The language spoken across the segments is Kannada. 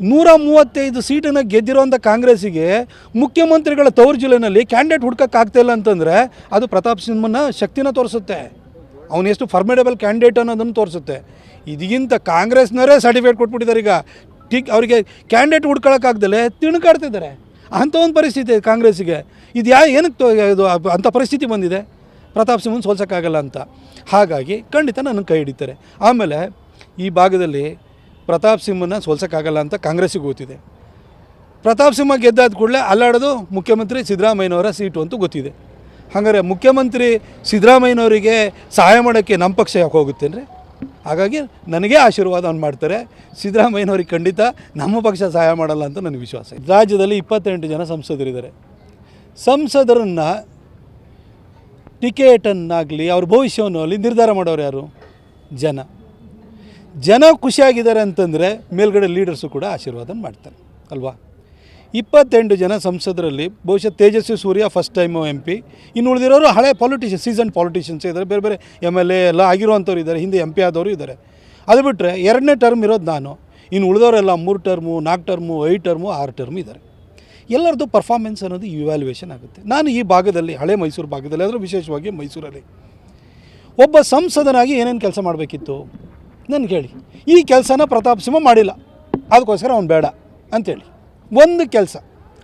ನೂರ ಮೂವತ್ತೈದು ಸೀಟನ್ನು ಗೆದ್ದಿರೋಂಥ ಕಾಂಗ್ರೆಸ್ಸಿಗೆ ಮುಖ್ಯಮಂತ್ರಿಗಳ ತವರು ಜಿಲ್ಲೆನಲ್ಲಿ ಕ್ಯಾಂಡಿಡೇಟ್ ಹುಡ್ಕಕ್ಕೆ ಇಲ್ಲ ಅಂತಂದರೆ ಅದು ಪ್ರತಾಪ್ ಸಿಂಹನ ಶಕ್ತಿನ ತೋರಿಸುತ್ತೆ. ಅವನು ಎಷ್ಟು ಫರ್ಮಿಡಬಲ್ ಕ್ಯಾಂಡಿಡೇಟ್ ಅನ್ನೋದನ್ನು ತೋರಿಸುತ್ತೆ. ಇದಕ್ಕಿಂತ ಕಾಂಗ್ರೆಸ್ನವರೇ ಸರ್ಟಿಫಿಕೇಟ್ ಕೊಟ್ಬಿಟ್ಟಿದ್ದಾರೆ ಈಗ. ಟಿಕ್ ಅವರಿಗೆ ಕ್ಯಾಂಡಿಡೇಟ್ ಹುಡ್ಕೊಳ್ಳೋಕ್ಕಾಗ್ದಲೆ ತಿಣುಕಾಡ್ತಿದ್ದಾರೆ ಅಂಥ ಒಂದು ಪರಿಸ್ಥಿತಿ ಕಾಂಗ್ರೆಸ್ಸಿಗೆ. ಇದು ಯಾ, ಏನಕ್ಕೆ ಇದು ಅಂಥ ಪರಿಸ್ಥಿತಿ ಬಂದಿದೆ? ಪ್ರತಾಪ್ ಸಿಂಹನ ಸೋಲ್ಸೋಕ್ಕಾಗಲ್ಲ ಅಂತ. ಹಾಗಾಗಿ ಖಂಡಿತ ನನ್ನ ಕೈ ಹಿಡಿತಾರೆ. ಆಮೇಲೆ ಈ ಭಾಗದಲ್ಲಿ ಪ್ರತಾಪ್ ಸಿಂಹನ ಸೋಲ್ಸೋಕ್ಕಾಗಲ್ಲ ಅಂತ ಕಾಂಗ್ರೆಸ್ಸಿಗೆ ಗೊತ್ತಿದೆ. ಪ್ರತಾಪ್ ಸಿಂಹ ಗೆದ್ದಾದ ಕೂಡಲೇ ಅಲ್ಲಾಡೋದು ಮುಖ್ಯಮಂತ್ರಿ ಸಿದ್ದರಾಮಯ್ಯನವರ ಸೀಟು ಅಂತ ಗೊತ್ತಿದೆ. ಹಾಗಾದರೆ ಮುಖ್ಯಮಂತ್ರಿ ಸಿದ್ದರಾಮಯ್ಯನವರಿಗೆ ಸಹಾಯ ಮಾಡೋಕ್ಕೆ ನಮ್ಮ ಪಕ್ಷ ಯಾಕೆ ಹೋಗುತ್ತೇನ್ರಿ ಹಾಗಾಗಿ ನನಗೆ ಆಶೀರ್ವಾದವನ್ನು ಮಾಡ್ತಾರೆ. ಸಿದ್ದರಾಮಯ್ಯನವ್ರಿಗೆ ಖಂಡಿತ ನಮ್ಮ ಪಕ್ಷ ಸಹಾಯ ಮಾಡಲ್ಲ ಅಂತ ನನಗೆ ವಿಶ್ವಾಸ ಇದೆ. ರಾಜ್ಯದಲ್ಲಿ ಇಪ್ಪತ್ತೆಂಟು ಜನ ಸಂಸದರಿದ್ದಾರೆ. ಸಂಸದರನ್ನು ಟಿಕೆಟನ್ನಾಗಲಿ ಅವ್ರ ಭವಿಷ್ಯವನ್ನು ಅಲ್ಲಿ ನಿರ್ಧಾರ ಮಾಡೋರು ಯಾರು? ಜನ. ಜನ ಖುಷಿಯಾಗಿದ್ದಾರೆ ಅಂತಂದರೆ ಮೇಲ್ಗಡೆ ಲೀಡರ್ಸು ಕೂಡ ಆಶೀರ್ವಾದ ಮಾಡ್ತಾರೆ, ಅಲ್ವಾ? ಇಪ್ಪತ್ತೆಂಟು ಜನ ಸಂಸದರಲ್ಲಿ, ಬಹುಶಃ Tejasvi Surya first time M P ಇನ್ನು ಉಳಿದಿರೋರು ಹಳೆ ಪಾಲಿಟಿಷಿಯನ್ ಸೀಸನ್ ಪಾಲಿಟಿಷಿಯನ್ಸ್ ಇದ್ದಾರೆ, ಬೇರೆ ಬೇರೆ ಎಂ ಎಲ್ ಎ ಎಲ್ಲ ಆಗಿರುವಂಥವ್ರು ಇದ್ದಾರೆ, ಹಿಂದೆ ಎಂ ಪಿ ಆದವರು ಇದ್ದಾರೆ. ಅದು ಬಿಟ್ಟರೆ ಎರಡನೇ ಟರ್ಮ್ ಇರೋದು ನಾನು. ಇನ್ನು ಉಳಿದವರೆಲ್ಲ ಮೂರು ಟರ್ಮು ನಾಲ್ಕು ಟರ್ಮು ಐದು ಟರ್ಮು ಆರು ಟರ್ಮ್ ಇದ್ದಾರೆ. ಎಲ್ಲರದ್ದು ಪರ್ಫಾರ್ಮೆನ್ಸ್ ಅನ್ನೋದು ಇವ್ಯಾಲ್ಯೂಯೇಷನ್ ಆಗುತ್ತೆ. ನಾನು ಈ ಭಾಗದಲ್ಲಿ, ಹಳೆ ಮೈಸೂರು ಭಾಗದಲ್ಲಿ ಆದರೂ ವಿಶೇಷವಾಗಿ ಮೈಸೂರಲ್ಲಿ, ಒಬ್ಬ ಸಂಸದನಾಗಿ ಏನೇನು ಕೆಲಸ ಮಾಡಬೇಕಿತ್ತು? ನನಗೆ ಹೇಳಿ. ಈ ಕೆಲಸನ ಪ್ರತಾಪ್ ಸಿಂಹ ಮಾಡಿಲ್ಲ. ಅದಕ್ಕೋಸ್ಕರ ಅವನು ಬೇಡ ಅಂಥೇಳಿ ಒಂದು ಕೆಲಸ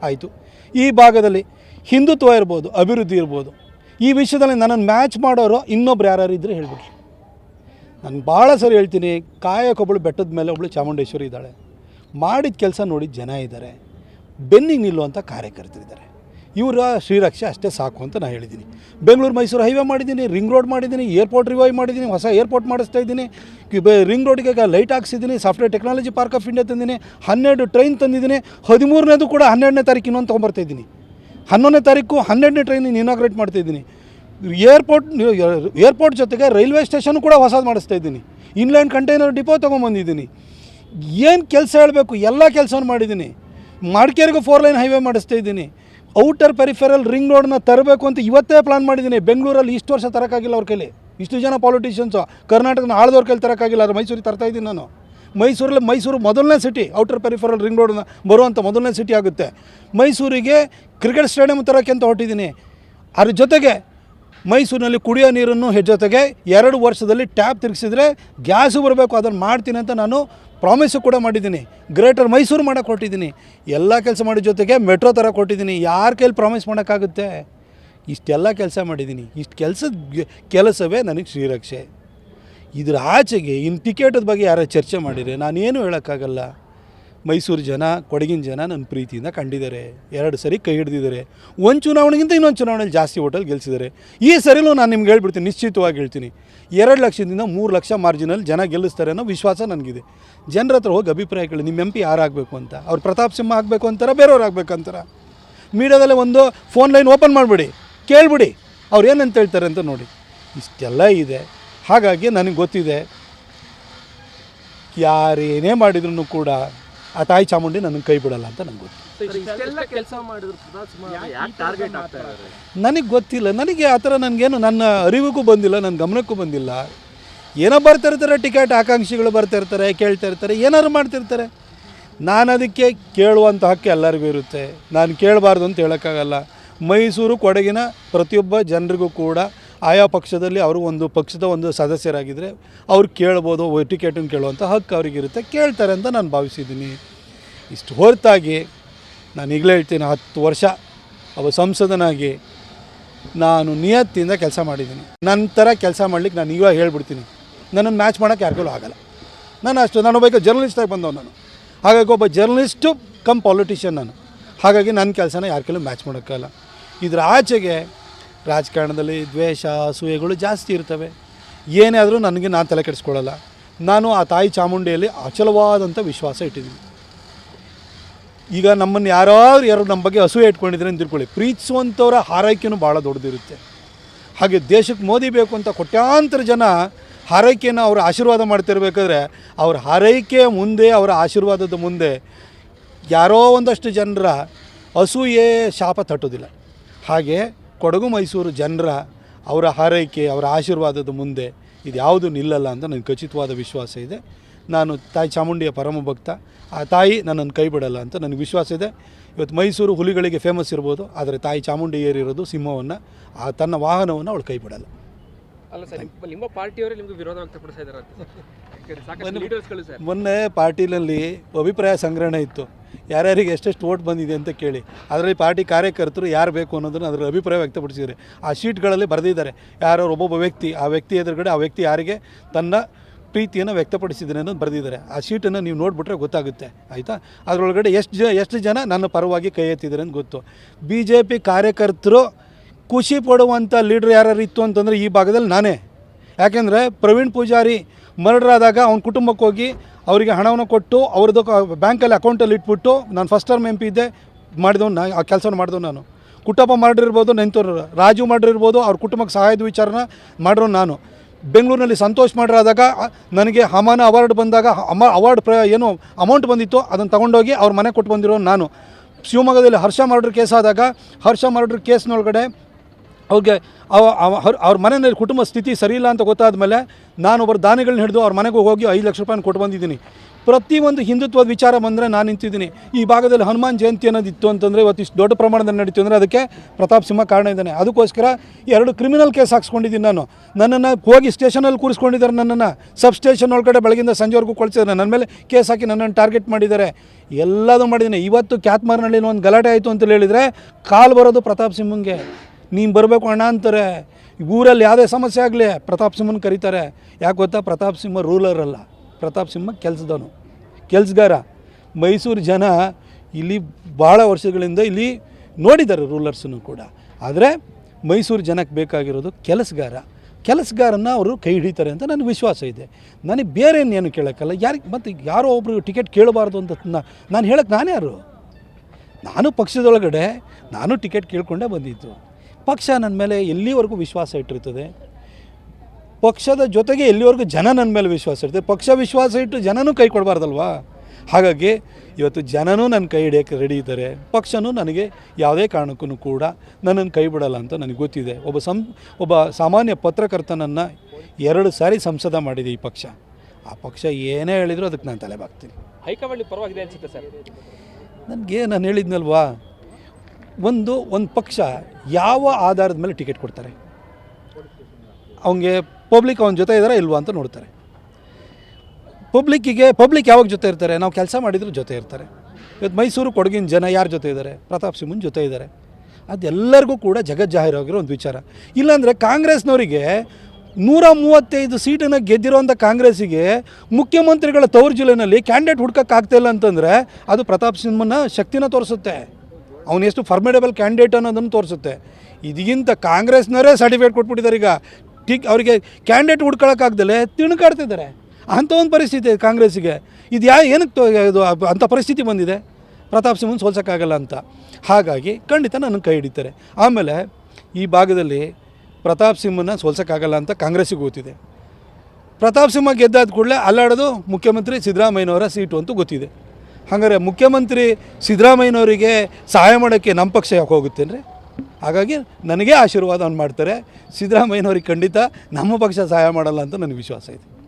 ಆಯಿತು. ಈ ಭಾಗದಲ್ಲಿ ಹಿಂದುತ್ವ ಇರ್ಬೋದು, ಅಭಿವೃದ್ಧಿ ಇರ್ಬೋದು. ಈ ವಿಷಯದಲ್ಲಿ ನನ್ನನ್ನು ಮ್ಯಾಚ್ ಮಾಡೋರು ಇನ್ನೊಬ್ರು ಯಾರ್ಯಾರು ಇದ್ದರೆ ಹೇಳ್ಬಿಡ್ರಿ ನಾನು ಭಾಳ ಸರಿ ಹೇಳ್ತೀನಿ ಕಾಯಕ್ಕೊಬ್ಬಳು ಬೆಟ್ಟದ ಮೇಲೆ ಒಬ್ಬಳು ಚಾಮುಂಡೇಶ್ವರಿ ಇದ್ದಾಳೆ. ಮಾಡಿದ ಕೆಲಸ ನೋಡಿದ ಜನ ಇದ್ದಾರೆ ಬೆನ್ನಿಗೆ ನಿಲ್ಲುವಂಥ ಕಾರ್ಯಕರ್ತರಿದ್ದಾರೆ ಇವರ ಶ್ರೀರಕ್ಷೆ ಅಷ್ಟೇ ಸಾಕು ಅಂತ ನಾನು ಹೇಳಿದ್ದೀನಿ. ಬೆಂಗಳೂರು, ಮೈಸೂರು ಹೈವೇ ಮಾಡಿದ್ದೀನಿ ರಿಂಗ್ ರೋಡ್ ಮಾಡಿದ್ದೀನಿ ಏರ್ಪೋರ್ಟ್ ರಿವೈವ್ ಮಾಡಿದ್ದೀನಿ, ಹೊಸ ಏರ್ಪೋರ್ಟ್ ಮಾಡಿಸ್ತಾ ಇದ್ದೀನಿ. ರಿಂಗ್ ರೋಡ್ಗೆ light ಹಾಕ್ಸಿದ್ದೀನಿ software technology park of India ತಂದಿದ್ದೀನಿ, ಹನ್ನೆರಡು ಟ್ರೈನ್ ತಂದಿದ್ದೀನಿ, ಹದಿಮೂರನೇದು ಕೂಡ ಹನ್ನೆರಡನೇ ತಾರೀಕು ಇನ್ನೊಂದು ತೊಗೊಂಬರ್ತಾ ಇದ್ದೀನಿ. ಹನ್ನೊಂದನೇ ತಾರೀಕು ಹನ್ನೆರಡನೇ ಟ್ರೈನ್ ಇನಾಗ್ರೇಟ್ ಮಾಡ್ತಾ ಇದ್ದೀನಿ. ಏರ್ಪೋರ್ಟ್ ಏರ್ಪೋರ್ಟ್ ಜೊತೆಗೆ ರೈಲ್ವೆ ಸ್ಟೇಷನ್ ಕೂಡ ಹೊಸದು ಮಾಡಿಸ್ತಾ ಇದ್ದೀನಿ. ಇನ್ಲ್ಯಾಂಡ್ ಕಂಟೈನರ್ ಡಿಪೋ ತೊಗೊಂಬಂದಿದ್ದೀನಿ. ಏನು ಕೆಲಸ ಹೇಳಬೇಕು? ಎಲ್ಲ ಕೆಲಸವನ್ನು ಮಾಡಿದ್ದೀನಿ. ಮಡಿಕೇರಿಗೂ ಫೋರ್ ಲೈನ್ ಹೈವೇ ಮಾಡಿಸ್ತಾ ಇದ್ದೀನಿ. ಔಟರ್ ಪೆರಿಫೆರಲ್ ರಿಂಗ್ ರೋಡ್ನ ತರಬೇಕು ಅಂತ ಇವತ್ತೇ ಪ್ಲಾನ್ ಮಾಡಿದ್ದೀನಿ. ಬೆಂಗಳೂರಲ್ಲಿ ಇಷ್ಟು ವರ್ಷ ತರೋಕ್ಕಾಗಿಲ್ಲ ಅವ್ರ ಕೈಲಿ. ಇಷ್ಟು ಜನ ಪಾಲಿಟಿಷಿಯನ್ಸು ಕರ್ನಾಟಕನ ಆಳ್ದವ್ರ ಕೈಲಿ ತರೋಕ್ಕಾಗಿಲ್ಲ ಅದು ಮೈಸೂರಿಗೆ ತರ್ತಾ ಇದ್ದೀನಿ ನಾನು. ಮೈಸೂರಲ್ಲಿ ಮೈಸೂರು ಮೊದಲನೇ ಸಿಟಿ ಔಟರ್ ಪೆರಿಫೆರಲ್ ರಿಂಗ್ ರೋಡ್ನ ಬರುವಂಥ ಮೊದಲನೇ ಸಿಟಿ ಆಗುತ್ತೆ. ಮೈಸೂರಿಗೆ ಕ್ರಿಕೆಟ್ ಸ್ಟೇಡಿಯಂ ತರೋಕ್ಕೆ ಅಂತ ಹೊರಟಿದ್ದೀನಿ. ಅದ್ರ ಜೊತೆಗೆ ಮೈಸೂರಿನಲ್ಲಿ ಕುಡಿಯೋ ನೀರನ್ನು ಹೆಜ್ಜೊತೆಗೆ ಜೊತೆಗೆ ಎರಡು ವರ್ಷದಲ್ಲಿ ಟ್ಯಾಪ್ ತಿರುಗಿಸಿದ್ರೆ ಗ್ಯಾಸು ಬರಬೇಕು, ಅದನ್ನು ಮಾಡ್ತೀನಿ ಅಂತ ನಾನು ಪ್ರಾಮಿಸು ಕೂಡ ಮಾಡಿದ್ದೀನಿ. ಗ್ರೇಟರ್ ಮೈಸೂರು ಮಾಡೋಕೆ ಕೊಟ್ಟಿದ್ದೀನಿ ಎಲ್ಲ ಕೆಲಸ ಮಾಡಿದ ಜೊತೆಗೆ ಮೆಟ್ರೋ ಥರ ಕೊಟ್ಟಿದ್ದೀನಿ ಯಾರ ಕೈಲಿ ಪ್ರಾಮಿಸ್ ಮಾಡೋಕ್ಕಾಗುತ್ತೆ? ಇಷ್ಟೆಲ್ಲ ಕೆಲಸ ಮಾಡಿದ್ದೀನಿ. ಇಷ್ಟು ಕೆಲಸದ ಕೆಲಸವೇ ನನಗೆ ಶ್ರೀರಕ್ಷೆ. ಇದರ ಆಚೆಗೆ ಇನ್ನು ಟಿಕೆಟದ ಬಗ್ಗೆ ಯಾರೋ ಚರ್ಚೆ ಮಾಡಿದರೆ ನಾನೇನು ಹೇಳೋಕ್ಕಾಗಲ್ಲ. ಮೈಸೂರು ಜನ, ಕೊಡಗಿನ ಜನ ನನ್ನ ಪ್ರೀತಿಯಿಂದ ಕಂಡಿದ್ದಾರೆ. ಎರಡು ಸರಿ ಕೈ ಹಿಡಿದಿದ್ದಾರೆ. ಒಂದು ಚುನಾವಣೆಗಿಂತ ಇನ್ನೊಂದು ಚುನಾವಣೆಯಲ್ಲಿ ಜಾಸ್ತಿ ಓಟಲ್ಲಿ ಗೆಲ್ಸಿದ್ದಾರೆ. ಈ ಸರಿಲೂ ನಾನು ನಿಮ್ಗೆ ಹೇಳ್ಬಿಡ್ತೀನಿ, ನಿಶ್ಚಿತವಾಗಿ ಹೇಳ್ತೀನಿ. ಎರಡು ಲಕ್ಷದಿಂದ ಮೂರು ಲಕ್ಷ ಮಾರ್ಜಿನಲ್ಲಿ ಜನ ಗೆಲ್ಲಿಸ್ತಾರೆ ಅನ್ನೋ ವಿಶ್ವಾಸ ನನಗಿದೆ. ಜನರ ಹತ್ರ ಹೋಗಿ ಅಭಿಪ್ರಾಯ ಕೇಳಿ ನಿಮ್ಮ ಎಂ ಪಿ ಯಾರು ಆಗಬೇಕು ಅಂತ. ಅವ್ರು ಪ್ರತಾಪ್ ಸಿಂಹ ಆಗಬೇಕು ಅಂತಾರೆ, ಬೇರೆಯವ್ರು ಆಗ್ಬೇಕಂತಾರ ಮೀಡಿಯಾದಲ್ಲೇ ಒಂದು ಫೋನ್ ಲೈನ್ ಓಪನ್ ಮಾಡಿಬಿಡಿ, ಕೇಳಿಬಿಡಿ. ಅವ್ರು ಏನಂತ ಹೇಳ್ತಾರೆ ಅಂತ ನೋಡಿ. ಇಷ್ಟೆಲ್ಲ ಇದೆ. ಹಾಗಾಗಿ ನನಗೆ ಗೊತ್ತಿದೆ. ಯಾರೇನೇ ಮಾಡಿದ್ರು ಕೂಡ ಆ ತಾಯಿ ಚಾಮುಂಡಿ ನನಗೆ ಕೈ ಬಿಡಲ್ಲ ಅಂತ ನನಗೆ ಗೊತ್ತು. ನನಗೆ ಗೊತ್ತಿಲ್ಲ. ನನಗೆ ಆ ಥರ ನನಗೇನು ನನ್ನ ಅರಿವಿಗೂ ಬಂದಿಲ್ಲ ನನ್ನ ಗಮನಕ್ಕೂ ಬಂದಿಲ್ಲ. ಏನೋ ಬರ್ತಾ ಇರ್ತಾರೆ ಟಿಕೆಟ್ ಆಕಾಂಕ್ಷಿಗಳು ಬರ್ತಿರ್ತಾರೆ ಕೇಳ್ತಾ ಇರ್ತಾರೆ ಏನಾದ್ರು ಮಾಡ್ತಿರ್ತಾರೆ ನಾನು ಅದಕ್ಕೆ ಕೇಳುವಂಥ ಹಕ್ಕು ಎಲ್ಲರಿಗೂ ಇರುತ್ತೆ. ನಾನು ಕೇಳಬಾರ್ದು ಅಂತ ಹೇಳೋಕ್ಕಾಗಲ್ಲ. ಮೈಸೂರು ಕೊಡಗಿನ ಪ್ರತಿಯೊಬ್ಬ ಜನರಿಗೂ ಕೂಡ ಆಯಾ ಪಕ್ಷದಲ್ಲಿ ಅವರು ಒಂದು ಪಕ್ಷದ ಒಂದು ಸದಸ್ಯರಾಗಿದ್ದರೆ ಅವ್ರು ಕೇಳ್ಬೋದು ಟಿಕೆಟನ್ನು ಕೇಳುವಂಥ ಹಕ್ಕು ಅವರಿಗಿರುತ್ತೆ, ಕೇಳ್ತಾರೆ ಅಂತ ನಾನು ಭಾವಿಸಿದ್ದೀನಿ. ಇಷ್ಟು ಹೊರತಾಗಿ ನಾನು ಈಗಲೇ ಹೇಳ್ತೀನಿ, ಹತ್ತು ವರ್ಷ ಒಬ್ಬ ಸಂಸದನಾಗಿ ನಾನು ನಿಯತ್ತಿಂದ ಕೆಲಸ ಮಾಡಿದ್ದೀನಿ. ನನ್ನ ಥರ ಕೆಲಸ ಮಾಡ್ಲಿಕ್ಕೆ ನಾನು ಈಗ ಹೇಳ್ಬಿಡ್ತೀನಿ. ನನ್ನನ್ನು ಮ್ಯಾಚ್ ಮಾಡೋಕ್ಕೆ ಯಾರಿಗೂ ಆಗಲ್ಲ. ನಾನು ಅಷ್ಟು, ನಾನು ಒಬ್ಬ ಜರ್ನಲಿಸ್ಟಾಗಿ ಬಂದವ ನಾನು. ಹಾಗಾಗಿ ಒಬ್ಬ ಜರ್ನಲಿಸ್ಟು ಕಮ್ ಪಾಲಿಟಿಷಿಯನ್ ನಾನು. ಹಾಗಾಗಿ ನನ್ನ ಕೆಲಸನ ಯಾರ ಕೈಲೂ ಮ್ಯಾಚ್ ಮಾಡೋಕ್ಕಾಗಲ್ಲ. ಇದರ ಆಚೆಗೆ ರಾಜಕಾರಣದಲ್ಲಿ ದ್ವೇಷ, ಅಸೂಯೆಗಳು ಜಾಸ್ತಿ ಇರ್ತವೆ. ಏನೇ ಆದರೂ ನನಗೆ ನಾನು ತಲೆ ಕೆಡಿಸ್ಕೊಳ್ಳಲ್ಲ. ನಾನು ಆ ತಾಯಿ ಚಾಮುಂಡಿಯಲ್ಲಿ ಅಚಲವಾದಂಥ ವಿಶ್ವಾಸ ಇಟ್ಟಿದ್ದೀನಿ. ಈಗ ನಮ್ಮನ್ನು ಯಾರಾದ್ರೂ ಯಾರು ನಮ್ಮ ಬಗ್ಗೆ ಅಸೂಯೆ ಇಟ್ಕೊಂಡಿದ್ರೆ ಅಂತ ತಿಳ್ಕೊಳ್ಳಿ. ಪ್ರೀತಿಸುವಂಥವರ ಹಾರೈಕೆಯೂ ಭಾಳ ದೊಡ್ಡದಿರುತ್ತೆ. ಹಾಗೆ ದೇಶಕ್ಕೆ ಮೋದಿ ಬೇಕು ಅಂತ ಕೋಟ್ಯಾಂತರ ಜನ ಹಾರೈಕೆಯನ್ನು ಅವರು ಆಶೀರ್ವಾದ ಮಾಡ್ತಿರ್ಬೇಕಾದ್ರೆ ಅವ್ರ ಹಾರೈಕೆಯ ಮುಂದೆ, ಅವರ ಆಶೀರ್ವಾದದ ಮುಂದೆ ಯಾರೋ ಒಂದಷ್ಟು ಜನರ ಅಸೂಯೆ ಶಾಪ ತಟ್ಟೋದಿಲ್ಲ. ಹಾಗೆ ಕೊಡಗು ಮೈಸೂರು ಜನರ ಅವರ ಹಾರೈಕೆ, ಅವರ ಆಶೀರ್ವಾದದ ಮುಂದೆ ಇದು ಯಾವುದು ನಿಲ್ಲಲ್ಲ ಅಂತ ನನಗೆ ಖಚಿತವಾದ ವಿಶ್ವಾಸ ಇದೆ. ನಾನು ತಾಯಿ ಚಾಮುಂಡಿಯ ಪರಮ ಭಕ್ತ. ಆ ತಾಯಿ ನನ್ನನ್ನು ಕೈ ಬಿಡಲ್ಲ ಅಂತ ನನಗೆ ವಿಶ್ವಾಸ ಇದೆ. ಇವತ್ತು ಮೈಸೂರು ಹುಲಿಗಳಿಗೆ ಫೇಮಸ್ ಇರ್ಬೋದು, ಆದರೆ ತಾಯಿ ಚಾಮುಂಡಿ ಏರಿರೋದು ಸಿಂಹವನ್ನು, ಆ ತನ್ನ ವಾಹನವನ್ನು ಅವಳು ಕೈ ಬಿಡಲ್ಲ ಅಲ್ಲ ಸರ್ ನಿಮ್ಮ- ಪಾರ್ಟಿಯವರೇ ನಿಮಗೆ ವಿರೋಧ ವ್ಯಕ್ತಪಡಿಸ್ತಾ ಇದ್ದಾರೆ ಮೊನ್ನೆ ಪಾರ್ಟಿನಲ್ಲಿ ಅಭಿಪ್ರಾಯ ಸಂಗ್ರಹಣೆ ಇತ್ತು. ಯಾರ್ಯಾರಿಗೆ ಎಷ್ಟೆಷ್ಟು ಓಟ್ ಬಂದಿದೆ ಅಂತ ಕೇಳಿ. ಅದರಲ್ಲಿ ಪಾರ್ಟಿ ಕಾರ್ಯಕರ್ತರು ಯಾರು ಬೇಕು ಅನ್ನೋದನ್ನು ಅದರ ಅಭಿಪ್ರಾಯ ವ್ಯಕ್ತಪಡಿಸಿದ್ರೆ ಆ ಶೀಟ್ಗಳಲ್ಲಿ ಬರೆದಿದ್ದಾರೆ. ಯಾರೋ ಒಬ್ಬೊಬ್ಬ ವ್ಯಕ್ತಿ ಆ ವ್ಯಕ್ತಿ ಎದುರುಗಡೆ ಆ ವ್ಯಕ್ತಿ ಯಾರಿಗೆ ತನ್ನ ಪ್ರೀತಿಯನ್ನು ವ್ಯಕ್ತಪಡಿಸಿದ್ದಾನೆ ಅನ್ನೋದು ಬರೆದಿದ್ದಾರೆ. ಆ ಶೀಟನ್ನು ನೀವು ನೋಡಿಬಿಟ್ರೆ ಗೊತ್ತಾಗುತ್ತೆ. ಆಯಿತಾ? ಅದರೊಳಗಡೆ ಎಷ್ಟು ಜ ಎಷ್ಟು ಜನ ನನ್ನ ಪರವಾಗಿ ಕೈ ಎತ್ತಿದ್ದಾರೆ ಅಂತ ಗೊತ್ತು. ಬಿ ಜೆ ಪಿ ಕಾರ್ಯಕರ್ತರು ಖುಷಿ ಪಡುವಂಥ ಲೀಡ್ರ್ ಯಾರು ಇತ್ತು ಅಂತಂದರೆ ಈ ಭಾಗದಲ್ಲಿ ನಾನೇ. ಯಾಕೆಂದರೆ ಪ್ರವೀಣ್ ಪೂಜಾರಿ ಮರ್ಡರ್ ಆದಾಗ ಅವ್ನ ಕುಟುಂಬಕ್ಕೆ ಹೋಗಿ ಅವರಿಗೆ ಹಣವನ್ನು ಕೊಟ್ಟು ಅವ್ರದ್ದು ಬ್ಯಾಂಕಲ್ಲಿ ಅಕೌಂಟಲ್ಲಿ ಇಟ್ಬಿಟ್ಟು ನಾನು ಫಸ್ಟ್ ಟರ್ಮ್ ಎಂ ಪಿ ಇದ್ದೆ, ಮಾಡಿದವನು ನಾ ಆ ಕೆಲಸವನ್ನು ಮಾಡಿದವ್ನು ನಾನು. ಕುಟುಂಬ ಮರ್ಡರ್ ಇರ್ಬೋದು ನೆಂತವ್ರು ರಾಜು ಮರ್ಡರ್ ಇರ್ಬೋದು, ಅವ್ರ ಕುಟುಂಬಕ್ಕೆ ಸಹಾಯದ ವಿಚಾರನ ಮಾಡಿರೋ ನಾನು. ಬೆಂಗಳೂರಿನಲ್ಲಿ ಸಂತೋಷ್ ಮಾಡ್ರಾದಾಗ ನನಗೆ ಹಮಾನ ಅವಾರ್ಡ್ ಬಂದಾಗ ಅಮ, ಅವಾರ್ಡ್ ಪ್ರ ಏನು ಅಮೌಂಟ್ ಬಂದಿತ್ತು, ಅದನ್ನು ತಗೊಂಡೋಗಿ ಅವ್ರ ಮನೆ ಕೊಟ್ಟು ಬಂದಿರೋ ನಾನು. ಶಿವಮೊಗ್ಗದಲ್ಲಿ ಹರ್ಷ ಮರ್ಡರ್ ಕೇಸ್ ಆದಾಗ, ಹರ್ಷ ಮರ್ಡರ್ ಕೇಸ್ನೊಳಗಡೆ ಅವ್ರಿಗೆ ಅವ ಅವ- ಅವ್ರ ಅವ್ರ ಮನೆಯಲ್ಲಿ ಕುಟುಂಬ ಸ್ಥಿತಿ ಸರಿ ಇಲ್ಲ ಅಂತ ಗೊತ್ತಾದ ಮೇಲೆ ನಾನು ಒಬ್ಬರು ದಾನಿಗಳನ್ನ ಹಿಡಿದು ಅವ್ರ ಮನೆಗೆ ಹೋಗಿ ಐದು ಲಕ್ಷ ರೂಪಾಯಿ ಕೊಟ್ಟು ಬಂದಿದ್ದೀನಿ. ಪ್ರತಿಯೊಂದು ಹಿಂದುತ್ವದ ವಿಚಾರ ಬಂದರೆ ನಾನು ನಿಂತಿದ್ದೀನಿ. ಈ ಭಾಗದಲ್ಲಿ ಹನುಮಾನ್ ಜಯಂತಿ ಅನ್ನೋದು ಇತ್ತು ಅಂತಂದರೆ ಇವತ್ತು ಇಷ್ಟು ದೊಡ್ಡ ಪ್ರಮಾಣದಲ್ಲಿ ನಡೀತು ಅಂದರೆ ಅದಕ್ಕೆ ಪ್ರತಾಪ್ ಸಿಂಹ ಕಾರಣ ಇದ್ದಾನೆ. ಅದಕ್ಕೋಸ್ಕರ ಎರಡು ಕ್ರಿಮಿನಲ್ ಕೇಸ್ ಹಾಕ್ಸ್ಕೊಂಡಿದ್ದೀನಿ ನಾನು. ನನ್ನನ್ನು ಹೋಗಿ ಸ್ಟೇಷನಲ್ಲಿ ಕೂರಿಸ್ಕೊಂಡಿದ್ದಾರೆ ನನ್ನನ್ನು. ಸಬ್ ಸ್ಟೇಷನ್ ಒಳಗಡೆ ಬೆಳಗಿಂದ ಸಂಜೆವರೆಗೂ ಕೊಳಿಸಿದ್ದಾರೆ ನನ್ನ ಮೇಲೆ ಕೇಸ್ ಹಾಕಿ ನನ್ನನ್ನು ಟಾರ್ಗೆಟ್ ಮಾಡಿದ್ದಾರೆ. ಎಲ್ಲದೂ ಮಾಡಿದ್ದೀನಿ. ಇವತ್ತು ಕ್ಯಾತ್ಮಾರ್ನಲ್ಲಿ ಒಂದು ಗಲಾಟೆ ಆಯಿತು ಅಂತ ಹೇಳಿದರೆ ಕಾಲು ಬರೋದು ಪ್ರತಾಪ್ ಸಿಂಹಂಗೆ. ನೀನು ಬರಬೇಕು ಅಣ್ಣ ಅಂತಾರೆ. ಊರಲ್ಲಿ ಯಾವುದೇ ಸಮಸ್ಯೆ ಆಗಲಿ, ಪ್ರತಾಪ್ ಸಿಂಹನ ಕರೀತಾರೆ. ಯಾಕೆ ಗೊತ್ತಾ? ಪ್ರತಾಪ್ ಸಿಂಹ ರೂಲರ್ ಅಲ್ಲ. ಪ್ರತಾಪ್ ಸಿಂಹ ಕೆಲಸದವನು. ಕೆಲಸಗಾರ. ಮೈಸೂರು ಜನ ಇಲ್ಲಿ ಭಾಳ ವರ್ಷಗಳಿಂದ ಇಲ್ಲಿ ನೋಡಿದ್ದಾರೆ ರೂಲರ್ಸನ್ನು ಕೂಡ. ಆದರೆ ಮೈಸೂರು ಜನಕ್ಕೆ ಬೇಕಾಗಿರೋದು ಕೆಲಸಗಾರ. ಕೆಲಸಗಾರನ್ನ ಅವರು ಕೈ ಹಿಡಿತಾರೆ ಅಂತ ನನಗೆ ವಿಶ್ವಾಸ ಇದೆ. ನನಗೆ ಬೇರೆ ಏನು ಕೇಳೋಕ್ಕಲ್ಲ ಯಾರಿಗೆ ಮತ್ತು ಯಾರೋ ಒಬ್ಬರು ಟಿಕೆಟ್ ಕೇಳಬಾರ್ದು ಅಂತ ನಾನು ಹೇಳಕ್ಕೆ ನಾನು ಯಾರು? ನಾನು ಪಕ್ಷದೊಳಗಡೆ ನಾನು ಟಿಕೆಟ್ ಕೇಳ್ಕೊಂಡೇ ಬಂದಿದ್ದು. ಪಕ್ಷ ನನ್ನ ಮೇಲೆ ಎಲ್ಲಿವರೆಗೂ ವಿಶ್ವಾಸ ಇಟ್ಟಿರ್ತದೆ? ಪಕ್ಷದ ಜೊತೆಗೆ ಎಲ್ಲಿವರೆಗೂ ಜನ ನನ್ನ ಮೇಲೆ ವಿಶ್ವಾಸ ಇರ್ತದೆ ಪಕ್ಷ ವಿಶ್ವಾಸ ಇಟ್ಟು ಜನನೂ ಕೈ ಕೊಡಬಾರ್ದಲ್ವಾ? ಹಾಗಾಗಿ ಇವತ್ತು ಜನನೂ ನನ್ನ ಕೈ ಹಿಡಿಯೋಕ್ಕೆ ರೆಡಿ ಇದ್ದಾರೆ. ಪಕ್ಷನೂ ನನಗೆ ಯಾವುದೇ ಕಾರಣಕ್ಕೂ ಕೂಡ ನನ್ನನ್ನು ಕೈ ಬಿಡಲ್ಲ ಅಂತ ನನಗೆ ಗೊತ್ತಿದೆ. ಒಬ್ಬ ಸಂ ಒಬ್ಬ ಸಾಮಾನ್ಯ ಪತ್ರಕರ್ತನನ್ನು ಎರಡು ಸಾರಿ ಸಂಸದ ಮಾಡಿದೆ ಈ ಪಕ್ಷ. ಆ ಪಕ್ಷ ಏನೇ ಹೇಳಿದರೂ ಅದಕ್ಕೆ ನಾನು ತಲೆ ಬಾಕ್ತೀನಿ ಹೈಕಮಾಂಡ್ ಪರವಾಗಿದೆ ಅನ್ಸುತ್ತೆ ಸರ್. ನನಗೆ ನಾನು ಹೇಳಿದ್ನಲ್ವಾ? ಒಂದು ಒಂದು ಪಕ್ಷ ಯಾವ ಆಧಾರದ ಮೇಲೆ ಟಿಕೆಟ್ ಕೊಡ್ತಾರೆ? ಅವನಿಗೆ ಪಬ್ಲಿಕ್ ಅವನ ಜೊತೆ ಇದ್ದಾರಾ ಇಲ್ವಾ ಅಂತ ನೋಡ್ತಾರೆ. ಪಬ್ಲಿಕ್ಕಿಗೆ ಪಬ್ಲಿಕ್ ಯಾವಾಗ ಜೊತೆ ಇರ್ತಾರೆ? ನಾವು ಕೆಲಸ ಮಾಡಿದ್ರು ಜೊತೆ ಇರ್ತಾರೆ. ಇವತ್ತು ಮೈಸೂರು ಕೊಡಗಿನ ಜನ ಯಾರ ಜೊತೆ ಇದ್ದಾರೆ ಪ್ರತಾಪ್ ಸಿಂಹನ ಜೊತೆ ಇದ್ದಾರೆ ಅದೆಲ್ಲರಿಗೂ ಕೂಡ ಜಗಜ್ಜಾಹಿರಾಗಿರೋ ಒಂದು ವಿಚಾರ. ಇಲ್ಲಾಂದರೆ ಕಾಂಗ್ರೆಸ್ನವರಿಗೆ ನೂರ ಮೂವತ್ತೈದು ಸೀಟನ್ನು ಗೆದ್ದಿರೋಂಥ ಕಾಂಗ್ರೆಸ್ಸಿಗೆ ಮುಖ್ಯಮಂತ್ರಿಗಳ ತವರು ಜಿಲ್ಲೆಯಲ್ಲಿ ಕ್ಯಾಂಡಿಡೇಟ್ ಹುಡ್ಕೋಕ್ಕಾಗ್ತಾ ಇಲ್ಲ ಅಂತಂದರೆ ಅದು ಪ್ರತಾಪ್ ಸಿಂಹನ ಶಕ್ತಿನ ತೋರಿಸುತ್ತೆ. ಅವನು ಎಷ್ಟು ಫಾರ್ಮಿಡೇಬಲ್ ಕ್ಯಾಂಡಿಡೇಟ್ ಅನ್ನೋದನ್ನು ತೋರಿಸುತ್ತೆ. ಇದಕ್ಕಿಂತ ಕಾಂಗ್ರೆಸ್ನವರೇ ಸರ್ಟಿಫಿಕೇಟ್ ಕೊಟ್ಬಿಟ್ಟಿದ್ದಾರೆ ಈಗ. ಟಿಕ್, ಅವರಿಗೆ ಕ್ಯಾಂಡಿಡೇಟ್ ಹುಡ್ಕೊಳಕ್ಕಾಗ್ದಲೆ ತಿಣುಕಾಡ್ತಿದ್ದಾರೆ ಅಂಥ ಒಂದು ಪರಿಸ್ಥಿತಿ ಕಾಂಗ್ರೆಸ್ಸಿಗೆ. ಇದು ಯಾ, ಏನಕ್ಕೆ ಇದು ಅಂಥ ಪರಿಸ್ಥಿತಿ ಬಂದಿದೆ? ಪ್ರತಾಪ್ ಸಿಂಹನ್ ಸೋಲ್ಸೋಕ್ಕಾಗಲ್ಲ ಅಂತ. ಹಾಗಾಗಿ ಖಂಡಿತ ನನ್ನ ಕೈ ಹಿಡಿತಾರೆ. ಆಮೇಲೆ ಈ ಭಾಗದಲ್ಲಿ ಪ್ರತಾಪ್ ಸಿಂಹನ ಸೋಲ್ಸೋಕ್ಕಾಗಲ್ಲ ಅಂತ ಕಾಂಗ್ರೆಸ್ಸಿಗೆ ಗೊತ್ತಿದೆ. ಪ್ರತಾಪ್ ಸಿಂಹ ಗೆದ್ದಾದ ಕೂಡಲೇ ಅಲ್ಲಾಡೋದು ಮುಖ್ಯಮಂತ್ರಿ ಸಿದ್ದರಾಮಯ್ಯನವರ ಸೀಟು ಅಂತೂ ಗೊತ್ತಿದೆ. ಹಾಗಾದ್ರೆ ಮುಖ್ಯಮಂತ್ರಿ ಸಿದ್ದರಾಮಯ್ಯನವರಿಗೆ ಸಹಾಯ ಮಾಡೋಕ್ಕೆ ನಮ್ಮ ಪಕ್ಷ ಯಾಕೆ ಹೋಗುತ್ತೇನ್ರಿ? ಹಾಗಾಗಿ ನನಗೇ ಆಶೀರ್ವಾದವನ್ನು ಮಾಡ್ತಾರೆ. ಸಿದ್ದರಾಮಯ್ಯನವ್ರಿಗೆ ಖಂಡಿತ ನಮ್ಮ ಪಕ್ಷ ಸಹಾಯ ಮಾಡಲ್ಲ ಅಂತ ನನಗೆ ವಿಶ್ವಾಸ ಇದೆ.